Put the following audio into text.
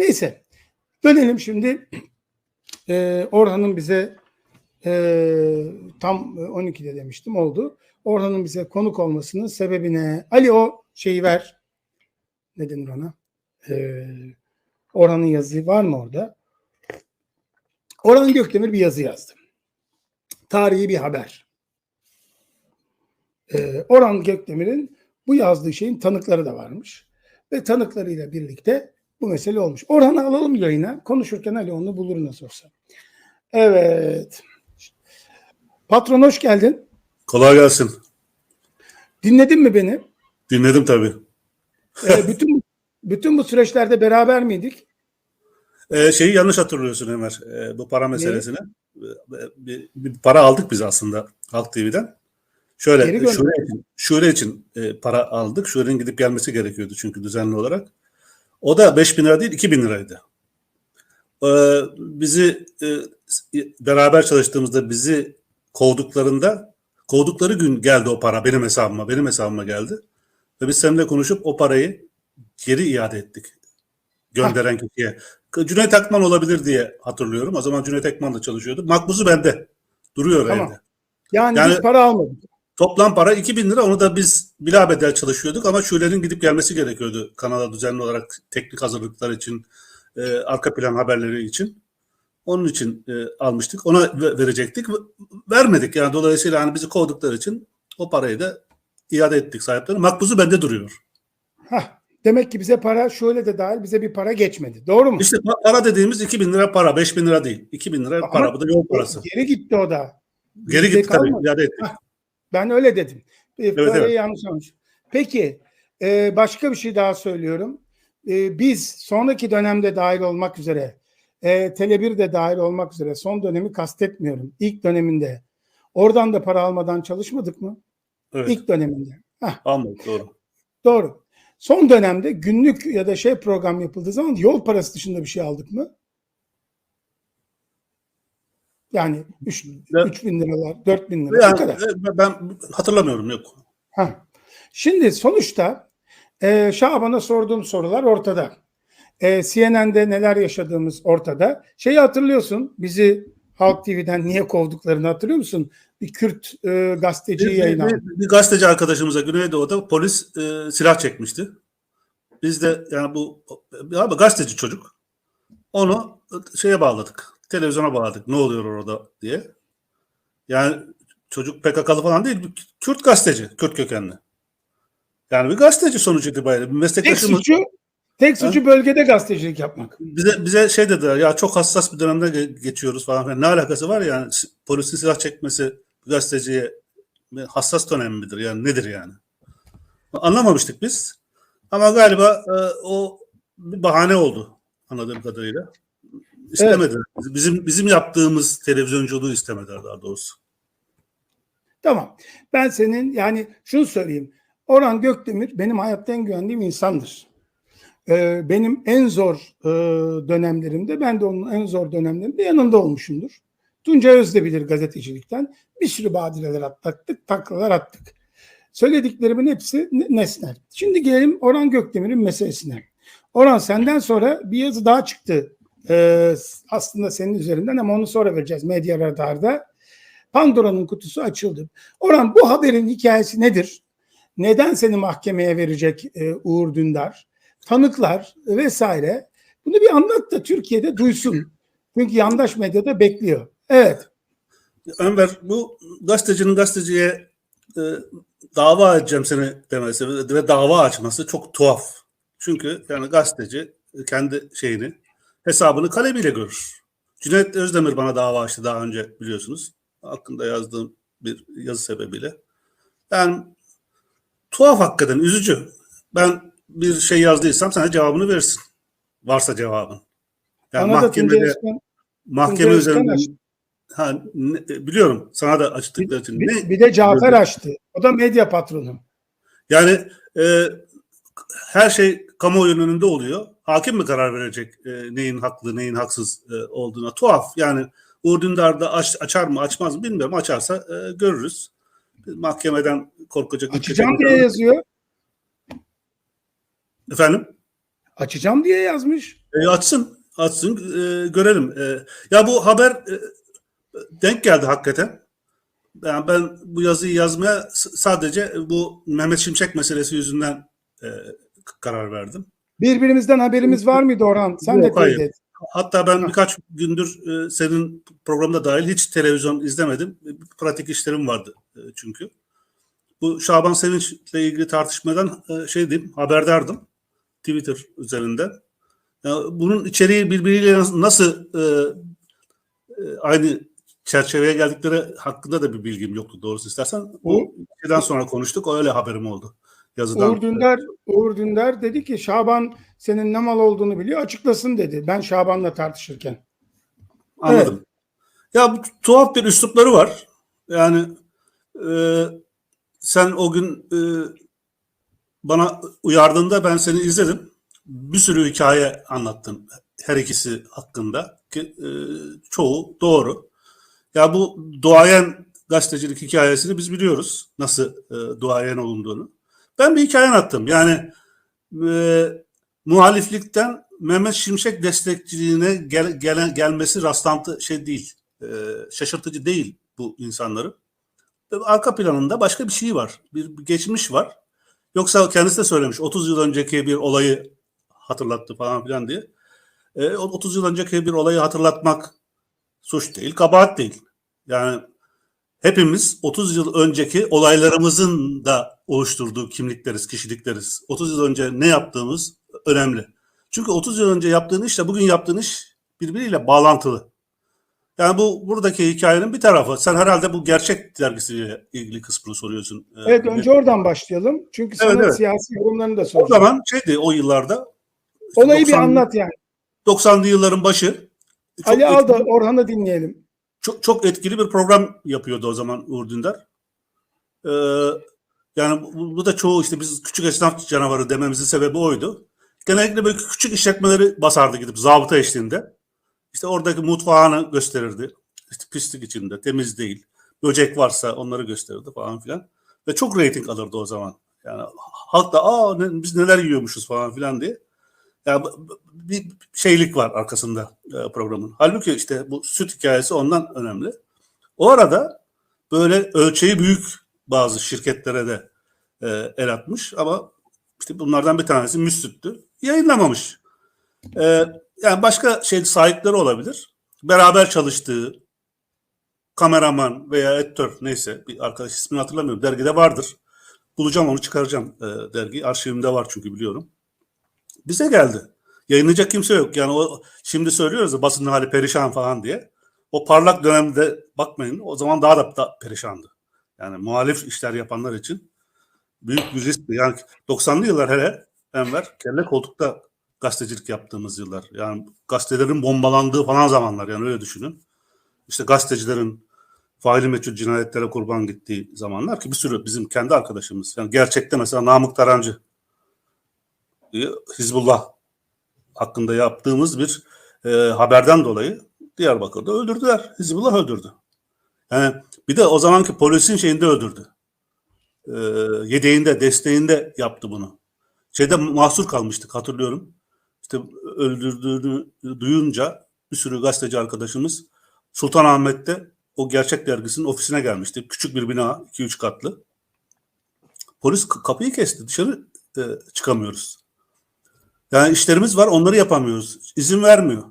Neyse. Dönelim şimdi. Ee, Orhan'ın bize e, tam 12'de demiştim oldu. Orhan'ın bize konuk olmasının sebebine Ali o şeyi ver. Ne denir ona? Ee, Orhan'ın yazısı var mı orada? Orhan Gökdemir bir yazı yazdı. Tarihi bir haber. Ee, Orhan Gökdemir'in bu yazdığı şeyin tanıkları da varmış. Ve tanıklarıyla birlikte bu mesele olmuş. Orhan'ı alalım yayına. Konuşurken Ali onu bulur nasıl olsa. Evet. Patron hoş geldin. Kolay gelsin. Dinledin mi beni? Dinledim tabii. Ee, bütün bütün bu süreçlerde beraber miydik? Ee, şeyi yanlış hatırlıyorsun Ömer. Ee, bu para meselesini. Ee, Bir, bir para aldık biz aslında Halk TV'den. Şöyle şure için, şure için e, para aldık. Şurenin gidip gelmesi gerekiyordu çünkü düzenli olarak. O da 5 bin lira değil 2 bin liraydı. Ee, bizi e, beraber çalıştığımızda bizi kovduklarında kovdukları gün geldi o para benim hesabıma benim hesabıma geldi. Ve biz seninle konuşup o parayı geri iade ettik. Gönderen kişiye. Cüneyt Akman olabilir diye hatırlıyorum. O zaman Cüneyt Akman da çalışıyordu. Makbuzu bende. Duruyor Tamam. evde. Yani, Yani- biz para almadık. Toplam para 2000 lira. Onu da biz bilabedel çalışıyorduk ama şulerin gidip gelmesi gerekiyordu. Kanala düzenli olarak teknik hazırlıklar için, e, arka plan haberleri için. Onun için e, almıştık. Ona ve- verecektik. Ve- Vermedik yani dolayısıyla hani bizi kovdukları için o parayı da iade ettik sahiplerine. Makbuzu bende duruyor. Hah, demek ki bize para şöyle de dahil bize bir para geçmedi. Doğru mu? İşte pa- para dediğimiz 2000 lira para. 5000 lira değil. 2000 lira Ama para. Bu da yol parası. Geri gitti o da. Geri gitti tabii. iade ettik. Ben öyle dedim. E, parayı evet. yanlış almış. Peki e, başka bir şey daha söylüyorum. E, biz sonraki dönemde dahil olmak üzere e, Tele1 de dahil olmak üzere son dönemi kastetmiyorum. İlk döneminde oradan da para almadan çalışmadık mı? Evet. İlk döneminde. Hah, Almadık doğru. doğru. Son dönemde günlük ya da şey program yapıldığı zaman yol parası dışında bir şey aldık mı? Yani 3 Evet. bin liralar, 4 bin lira Yani, kadar. ben hatırlamıyorum yok. Ha. Şimdi sonuçta e, Şaban'a sorduğum sorular ortada. E, CNN'de neler yaşadığımız ortada. Şeyi hatırlıyorsun bizi Halk TV'den niye kovduklarını hatırlıyor musun? Bir Kürt e, gazeteciyi Bir, bir, bir- bir gazeteci arkadaşımıza Güneydoğu'da polis e, silah çekmişti. Biz de yani bu abi gazeteci çocuk. Onu şeye bağladık. Televizyona bağladık. Ne oluyor orada diye. Yani çocuk PKK'lı falan değil. Kürt gazeteci. Kürt kökenli. Yani bir gazeteci sonuç itibariyle. Bir Tek meslektaşımız suçu, tek suçu bölgede gazetecilik yapmak. bize bize şey dediler ya çok hassas bir dönemde ge- geçiyoruz falan filan. Ne alakası var yani polisin silah çekmesi gazeteciye hassas dönem midir yani nedir yani? Anlamamıştık biz. Ama galiba e, o bir bahane oldu anladığım kadarıyla. İstemediler. Bizim bizim yaptığımız televizyonculuğu istemediler daha doğrusu. Tamam. Ben senin yani şunu söyleyeyim. Orhan Gökdemir benim hayatta en güvendiğim insandır. Ee, benim en zor e, dönemlerimde ben de onun en zor dönemlerinde yanında olmuşumdur. Tunca Öz de bilir gazetecilikten. Bir sürü badireler atlattık, taklalar attık. Söylediklerimin hepsi ne- nesnel. Şimdi gelelim Orhan Gökdemir'in meselesine. Orhan senden sonra bir yazı daha çıktı. Ee, aslında senin üzerinden ama onu sonra vereceğiz Medya Radar'da. Pandora'nın kutusu açıldı. Orhan bu haberin hikayesi nedir? Neden seni mahkemeye verecek e, Uğur Dündar? Tanıklar vesaire. Bunu bir anlat da Türkiye'de duysun. Çünkü yandaş medyada bekliyor. Evet. Enver bu gazetecinin gazeteciye e, dava edeceğim seni demesi ve dava açması çok tuhaf. Çünkü yani gazeteci kendi şeyini hesabını kalemiyle görür. Cüneyt Özdemir bana dava açtı daha önce biliyorsunuz. Hakkında yazdığım bir yazı sebebiyle. Yani tuhaf hakikaten üzücü. Ben bir şey yazdıysam sana cevabını verirsin. Varsa cevabın. Yani Bana mahkemede, Özkan, mahkeme açtı. Ha, ne- biliyorum sana da açtıkları için. Ne, Bir, bir de Cafer açtı. O da medya patronu. yani e, her şey kamuoyunun önünde oluyor. Hakim mi karar verecek e, neyin haklı neyin haksız e, olduğuna? Tuhaf. Yani Uğur Dündar da aç, açar mı açmaz mı bilmiyorum. Açarsa e, görürüz. Mahkemeden korkacak. Açacağım diye yazıyor. Efendim? Açacağım diye yazmış. E, açsın, açsın, e, görelim. E, ya bu haber e, denk geldi hakikaten. Yani ben bu yazıyı yazmaya sadece bu Mehmet Şimşek meselesi yüzünden e, karar verdim. Birbirimizden haberimiz var mıydı Orhan? Sen Yok, de teyit hayır. et. Hatta ben birkaç gündür e, senin programda dahil hiç televizyon izlemedim. E, Pratik işlerim vardı e, çünkü. Bu Şaban Sevinç'le ilgili tartışmadan e, şey diyeyim, haberdardım Twitter üzerinden. Ya bunun içeriği birbiriyle nas- nasıl e, aynı çerçeveye geldikleri hakkında da bir bilgim yoktu doğrusu istersen. Bu şeyden sonra konuştuk, öyle haberim oldu yazıdan. Uğur Dündar, Uğur Dündar dedi ki Şaban senin ne mal olduğunu biliyor açıklasın dedi. Ben Şaban'la tartışırken. Anladım. Ya bu tuhaf bir üslupları var. Yani e, sen o gün e, bana uyardığında ben seni izledim. Bir sürü hikaye anlattın her ikisi hakkında ki e, çoğu doğru. Ya bu duayen gazetecilik hikayesini biz biliyoruz nasıl e, duayen olunduğunu. Ben bir hikaye anlattım. Yani e, muhaliflikten Mehmet Şimşek destekçiliğine gel, gelen gelmesi rastlantı şey değil. E, şaşırtıcı değil bu insanların. Arka planında başka bir şey var. Bir, bir geçmiş var. Yoksa kendisi de söylemiş 30 yıl önceki bir olayı hatırlattı falan filan diye. E, o 30 yıl önceki bir olayı hatırlatmak suç değil, kabahat değil. Yani hepimiz 30 yıl önceki olaylarımızın da oluşturduğu kimlikleriz, kişilikleriz. 30 yıl önce ne yaptığımız önemli. Çünkü 30 yıl önce yaptığın işle bugün yaptığın iş birbiriyle bağlantılı. Yani bu buradaki hikayenin bir tarafı. Sen herhalde bu gerçek dergisiyle ilgili kısmını soruyorsun. Ee, Evet önce oradan başlayalım. Çünkü sana Evet, evet. siyasi yorumlarını da o soracağım. zaman şeydi o yıllarda. işte Olayı bir 90 anlat yani. 90'lı yılların başı. Çok Ali al da etkili- Orhan'ı dinleyelim. Çok, çok etkili bir program yapıyordu o zaman Uğur Dündar. Ee, yani bu, bu da çoğu işte biz küçük esnaf canavarı dememizin sebebi oydu. Genellikle böyle küçük işletmeleri basardı gidip zabıta eşliğinde. İşte oradaki mutfağını gösterirdi. İşte pislik içinde, temiz değil. Böcek varsa onları gösterirdi falan filan. Ve çok reyting alırdı o zaman. Yani halk da aa ne- biz neler yiyormuşuz falan filan diye. Yani bir şeylik var arkasında e, programın. Halbuki işte bu süt hikayesi ondan önemli. O arada böyle ölçeği büyük bazı şirketlere de e, el atmış ama işte bunlardan bir tanesi Müslüt'tü. Yayınlamamış. E, yani başka şey sahipleri olabilir. Beraber çalıştığı kameraman veya editör neyse bir arkadaş ismini hatırlamıyorum. Dergide vardır. Bulacağım onu çıkaracağım e, dergi. Arşivimde var çünkü biliyorum. Bize geldi. Yayınlayacak kimse yok. Yani o şimdi söylüyoruz ya basının hali perişan falan diye. O parlak dönemde bakmayın o zaman daha da, perişandı. Yani muhalif işler yapanlar için büyük bir riskti. Yani 90'lı yıllar hele Enver kelle koltukta gazetecilik yaptığımız yıllar. Yani gazetelerin bombalandığı falan zamanlar yani öyle düşünün. İşte gazetecilerin faili meçhul cinayetlere kurban gittiği zamanlar ki bir sürü bizim kendi arkadaşımız. Yani gerçekte mesela Namık Tarancı Hizbullah hakkında yaptığımız bir e, haberden dolayı Diyarbakır'da öldürdüler. Hizbullah öldürdü. Yani bir de o zamanki polisin şeyinde öldürdü. E, yedeğinde, desteğinde yaptı bunu. Şeyde mahsur kalmıştık hatırlıyorum. İşte öldürdüğünü duyunca bir sürü gazeteci arkadaşımız Sultanahmet'te o gerçek dergisinin ofisine gelmişti. Küçük bir bina, 2-3 katlı. Polis kapıyı kesti. Dışarı e, çıkamıyoruz. Yani işlerimiz var, onları yapamıyoruz. İzin vermiyor.